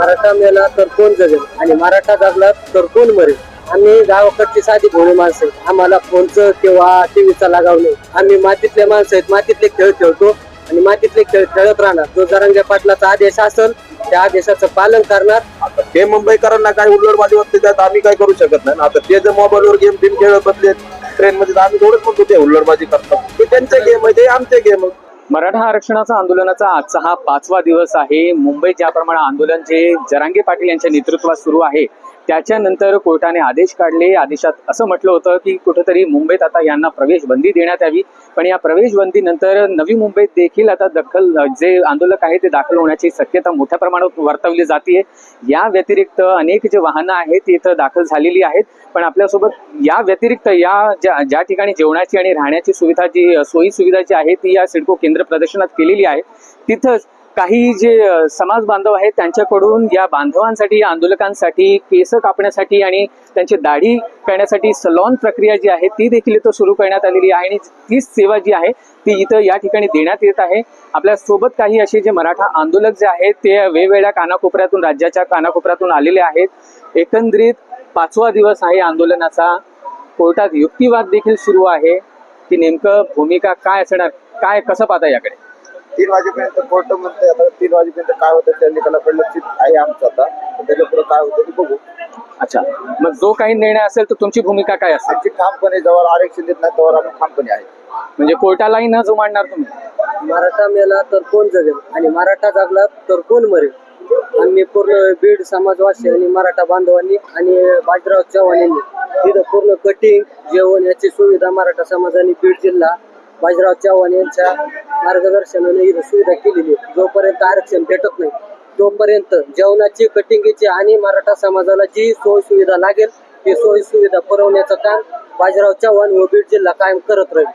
मराठा मेला तर कोण जगेल? आणि मराठा जगला तर कोण मरेल? आम्ही गावाकडची साधी भोळी माणसं आहेत. आम्हाला फोनचं किंवा टीव्हीचा लगाव नाही. आम्ही मातीतले माणसं आहेत. मातीतले खेळ खेळतो आणि मातीतले खेळ खेळत राहणार. जो जरंगे पाटलाचा आदेश असेल त्या आदेशाचं पालन करणार. आता ते मुंबईकरांना काय उल्लडबाजी वाटते त्यात आम्ही काय करू शकत नाही ना. आता ते जर मोबाईलवर गेम टीम खेळत बसले ट्रेन मध्ये आम्ही थोडंच म्हणतो ते उल्लडबाजी करतात. ते त्यांचे गेम आहे ते आमचे गेम आहे. मराठा आरक्षणाचा आंदोलनाचा आजचा हा पाचवा दिवस आहे. मुंबईत ज्याप्रमाणे आंदोलन जे जरांगे पाटील यांच्या नेतृत्वात सुरू आहे त्याच्यानंतर कोर्टाने आदेश काढले. आदेशात असं म्हटलं होतं की कुठेतरी मुंबईत आता यांना प्रवेश बंदी देण्यात यावी. पण या प्रवेश बंदीनंतर नवी मुंबईत देखील आता दखल जे आंदोलक आहे ते दाखल होण्याची शक्यता मोठ्या प्रमाणात वर्तवली जाते या व्यतिरिक्त अनेक जे वाहनं आहेत ती इथं दाखल झालेली आहेत. पण आपल्यासोबत या व्यतिरिक्त या ज्या ज्या ठिकाणी जेवणाची आणि राहण्याची सुविधा जी सोयी सुविधा जी आहे ती या सिडको केंद्र प्रदर्शनात केलेली आहे. तिथंच काही जे समाज बांधव आहेत त्यांच्याकडून या बांधवांसाठी आंदोलकांसाठी केस कापण्यासाठी आणि त्यांची दाढी करण्यासाठी सलॉन प्रक्रिया जी आहे ती देखील इथं सुरू करण्यात आलेली आहे आणि तीच सेवा जी आहे ती इथं या ठिकाणी देण्यात येत आहे. आपल्यासोबत काही असे जे मराठा आंदोलक जे आहेत ते वेगवेगळ्या कानाकोपऱ्यातून राज्याच्या कानाकोपऱ्यातून आलेले आहेत. एकंदरीत पाचवा दिवस आहे आंदोलनाचा. कोर्टात युक्तिवाद देखील सुरू आहे. की नेमकं भूमिका काय असणार काय कसं पाहता याकडे? तीन वाजेपर्यंत कोर्ट म्हणते आता तीन वाजेपर्यंत काय होतं त्या निकालाकडे लक्षित आहे आमचं आता. त्याच्या पुढे काय होतं ते बघू. अच्छा. मग जो काही निर्णय असेल तर तुमची भूमिका काय असेल? आमची ठामपणे जवळ आरक्षण देत नाही तेव्हा आम्ही ठामपणे आहे. म्हणजे कोर्टालाही न जुमाडणार तुम्ही? मराठा मेला तर कोण जगेल? आणि मराठा जगला तर कोण मरेल? आम्ही पूर्ण बीड समाजवासी आणि मराठा बांधवांनी आणि बाजीराव चव्हाण यांनी तिथं पूर्ण कटिंग जेवण याची सुविधा मराठा समाजाने बीड जिल्हा बाजीराव चव्हाण यांच्या मार्गदर्शनाने ही सुविधा केलेली आहे. जोपर्यंत आरक्षण भेटत नाही तोपर्यंत जेवणाची कटिंगीची आणि मराठा समाजाला जी सोय सुविधा लागेल ती सोय सुविधा पुरवण्याचं काम बाजीराव चव्हाण व बीड जिल्हा कायम करत राहील.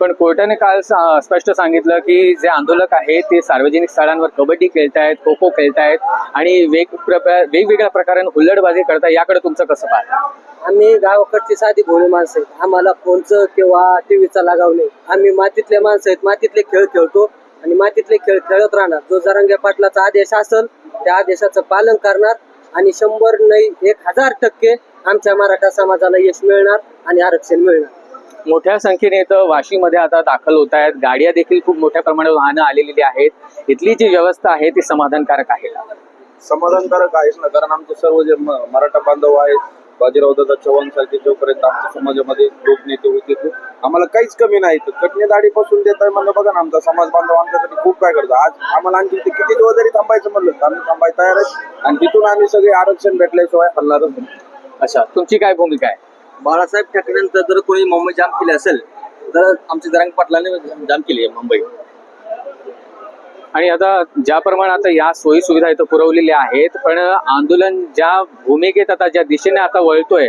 पण कोर्टाने काल सा- स्पष्ट सांगितलं की जे आंदोलक आहेत ते सार्वजनिक स्थळांवर कबड्डी खेळतायत खो खो खेळतायत आणि वेग वेगवेगळ्या प्रकाराने हुल्लडबाजी करताय याकडे तुमचं कसं पाहता? आम्ही गावाकडची साधी भोळी माणसं आहेत. आम्हाला फोनचं किंवा टीव्हीचा लगाव नाही. आम्ही मातीतले माणसं आहेत. मातीतले खेळ खेळतो आणि मातीतले खेळ खेळत राहणार. जो जरांगे पाटलाचा आदेश असेल त्या आदेशाचं पालन करणार आणि शंभर नाही एक हजार टक्के आमच्या मराठा समाजाला यश मिळणार आणि आरक्षण मिळणार. मोठ्या संख्येने इथं वाशीमध्ये आता दाखल होत आहेत. गाड्या देखील खूप मोठ्या प्रमाणात वाहनं आलेली आहेत. इथली जी व्यवस्था आहे ती समाधानकारक आहे समाधानकारक आहेच ना कारण आमचे सर्व जे मराठा बांधव आहेत बाजीराव दादा चव्हाण सारखे जोपर्यंत आमच्या समाजामध्ये लोक नेते होते आम्हाला काहीच कमी नाही. कटणे दाढीपासून देत आहे म्हणलं बघा ना आमचा समाज बांधव आमच्यासाठी खूप काय करतो. आज आम्हाला आणखी ते किती दिवस जरी थांबायचं म्हणलं तर आम्ही थांबायला तयार आहे. आणि तिथून आम्ही सगळे आरक्षण भेटल्याशिवाय हलणारच अच्छा तुमची काय भूमिका आहे? बाळासाहेब ठाकरेंचं जर कोणी मुंबई जाम केली असेल तर आमच्या जरांग पाटलाने जाम केली आहे मुंबई आणि आता ज्याप्रमाणे आता या सोयी सुविधा इथं पुरवलेल्या आहेत पण आंदोलन ज्या भूमिकेत आता ज्या दिशेने आता वळतोय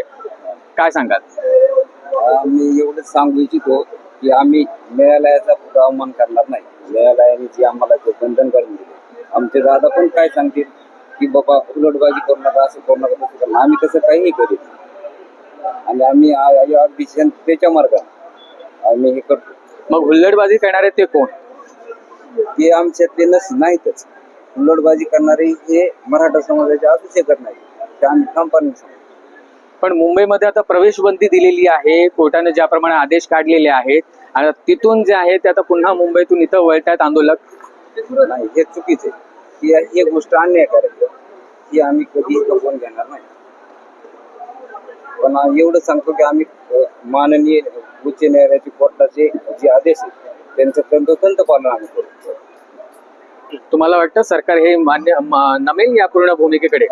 काय सांगाल मी एवढंच सांगू इच्छितो की आम्ही न्यायालयाचा पुढे अवमान करणार नाही न्यायालयाने जे आम्हाला ते बंधन करून दिले आमचे दादा पण काय सांगतील की बाबा उलटबाजी करू नका असं करू नका तसं. आम्ही तसं काहीही करीत. आणि आम्ही आ- या अगदी शांततेच्या मार्गाने आम्ही हे करतो. मग हुल्लडबाजी करणारे ते कोण? ते आमच्यातले नस नाहीतच उलटबाजी करणारे हे मराठा समाजाचे असू शकत नाही ते आम्ही ठामपणे सांगतो. पण मुंबईमध्ये आता प्रवेश बंदी दिलेली आहे. कोर्टाने ज्याप्रमाणे आदेश काढलेले आहेत. आणि तिथून जे आहे ते आता पुन्हा मुंबईतून इथं वळतायत आंदोलक. नाही हे चुकीचे ही गोष्ट अन्यायकारक आहे. ही आम्ही कधीही कबूल घेणार नाही. पण एवढं सांगतो की आम्ही माननीय उच्च न्यायालयाचे कोर्टाचे जे आदेश आहेत त्यांचं तंतोतंत पालन आम्ही करतो तुम्हाला वाटतं सरकार हे मान्य नमेल या पूर्ण भूमिकेकडे?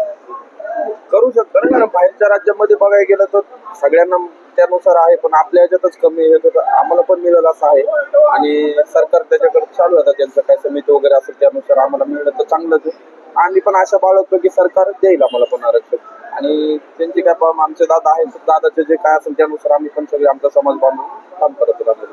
करू शकतो ना कारण बाहेरच्या राज्यामध्ये बघायला गेलं तर सगळ्यांना त्यानुसार आहे पण आपल्या ह्याच्यातच कमी आहे तर आम्हाला पण मिळेल असं आहे. आणि सरकार त्याच्याकडे चालू आहे त्यांचं काय समिती वगैरे असेल त्यानुसार आम्हाला मिळलं तर चांगलंच आहे. आम्ही पण आशा बाळगतो की सरकार देईल आम्हाला पण आरक्षण. आणि त्यांची काय पाहून आमचे दादा आहेत. दादाचे जे काय असेल त्यानुसार आम्ही पण सगळे आमचा समाज बांधून काम करत राहतो.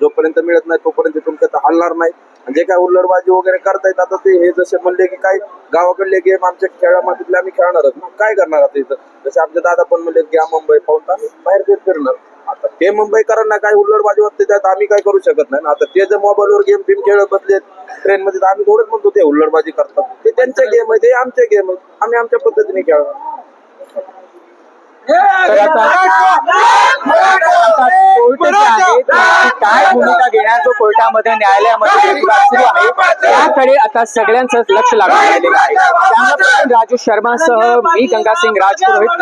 जोपर्यंत मिळत नाही तोपर्यंत तुमच्यात हलणार नाही. जे काय उल्लडबाजी वगैरे करतायत आता ते हे जसे म्हणले की काय गावाकडले गेम आमच्या खेळामध्ये आम्ही खेळणारच काय करणार आता इथं? जसे आमचे दादा पण म्हणले घ्या मुंबई पाहून आम्ही बाहेर फिर फिरणार. आता ते मुंबईकरांना काय उल्लडबाजी वाटते त्यात आम्ही काय करू शकत नाही आता ते जर मोबाईलवर गेम बिम खेळत बसले ट्रेनमध्ये तर आम्ही थोडंच म्हणतो ते उल्लडबाजी करतात. ते त्यांचे गेम आहे ते आमचे गेम आहे. आम्ही आमच्या पद्धतीने खेळणार. काय भूमिका घेणार जो कोर्टामध्ये न्यायालयामध्ये? त्याकडे आता सगळ्यांचं लक्ष लागून राजू शर्मा मी गंगासिंग राजपुरोहित